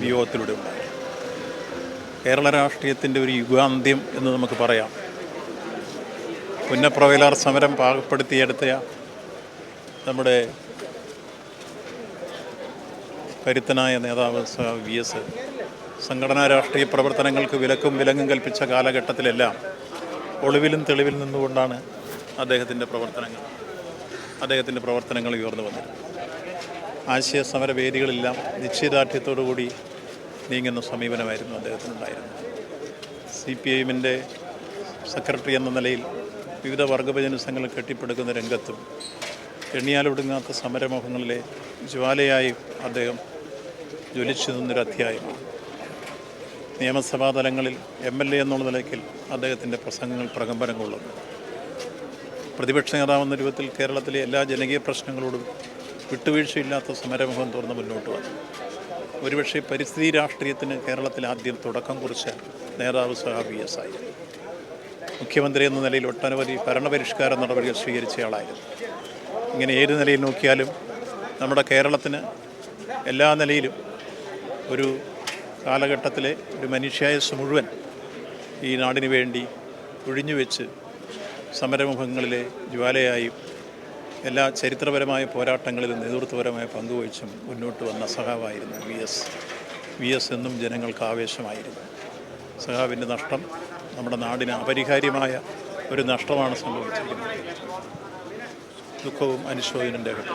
വിയോഗത്തിലൂടെ ഉണ്ടായി കേരള രാഷ്ട്രീയത്തിന്റെ ഒരു യുഗാന്ത്യം എന്ന് നമുക്ക് പറയാം. പുന്നപ്രവയലാർ സമരം പാകപ്പെടുത്തിയെടുത്ത നമ്മുടെ കരുത്തനായ നേതാവ് വി എസ് സംഘടനാ രാഷ്ട്രീയ പ്രവർത്തനങ്ങൾക്ക് വിലക്കും വിലങ്ങും കൽപ്പിച്ച കാലഘട്ടത്തിലെല്ലാം ഒളിവിലും തെളിവിൽ നിന്നുകൊണ്ടാണ് അദ്ദേഹത്തിന്റെ പ്രവർത്തനങ്ങൾ അദ്ദേഹത്തിന്റെ പ്രവർത്തനങ്ങൾ ഉയർന്നു വന്നത് ആശയ സമര വേദികളെല്ലാം നിശ്ചയദാർഢ്യത്തോടു കൂടി നീങ്ങുന്ന സമീപനമായിരുന്നു അദ്ദേഹത്തിനുണ്ടായിരുന്നത്. സി പി ഐഎമ്മിന്റെ സെക്രട്ടറി എന്ന നിലയിൽ വിവിധ വർഗഭജന സംഘങ്ങൾ കെട്ടിപ്പടുക്കുന്ന രംഗത്തും എണ്ണിയാലൊടുങ്ങാത്ത സമരമുഖങ്ങളിലെ ജ്വാലയായും അദ്ദേഹം ജ്വലിച്ചു നിന്നൊരു അധ്യായമാണ്. നിയമസഭാ തലങ്ങളിൽ എം എൽ എ എന്നുള്ള നിലയ്ക്കിൽ അദ്ദേഹത്തിന്റെ പ്രസംഗങ്ങൾ പ്രകമ്പനം കൊള്ളുന്നു. പ്രതിപക്ഷ നേതാവെന്ന രൂപത്തിൽ കേരളത്തിലെ എല്ലാ ജനകീയ പ്രശ്നങ്ങളോടും വിട്ടുവീഴ്ചയില്ലാത്ത സമരമുഖം തുറന്ന് മുന്നോട്ട് വന്നു. ഒരുപക്ഷെ പരിസ്ഥിതി രാഷ്ട്രീയത്തിന് കേരളത്തിൽ ആദ്യം തുടക്കം കുറിച്ച നേതാവ് സഹ വി എസ് ആയിരുന്നു. മുഖ്യമന്ത്രി എന്ന നിലയിൽ ഒട്ടനവധി ഭരണപരിഷ്കാര നടപടികൾ സ്വീകരിച്ചയാളായിരുന്നു ഇങ്ങനെ ഏത് നിലയിൽ നോക്കിയാലും നമ്മുടെ കേരളത്തിന് എല്ലാ നിലയിലും ഒരു കാലഘട്ടത്തിലെ ഒരു മനുഷ്യായുസ് മുഴുവൻ ഈ നാടിനു വേണ്ടി ഒഴിഞ്ഞുവെച്ച് സമരമുഖങ്ങളിലെ ജ്വാലയായും എല്ലാ ചരിത്രപരമായ പോരാട്ടങ്ങളിലും നേതൃത്വപരമായ പങ്കുവഹിച്ചും മുന്നോട്ട് വന്ന സഹാവായിരുന്നു വി എസ്. വി എസ് എന്നും ജനങ്ങൾക്ക് ആവേശമായിരുന്നു. സഹാവിന്റെ നഷ്ടം നമ്മുടെ നാടിന് അപരിഹാര്യമായ ഒരു നഷ്ടമാണ് സംഭവിച്ചിരിക്കുന്നത്. ദുഃഖവും അനുശോചനം രേഖപ്പെട്ടു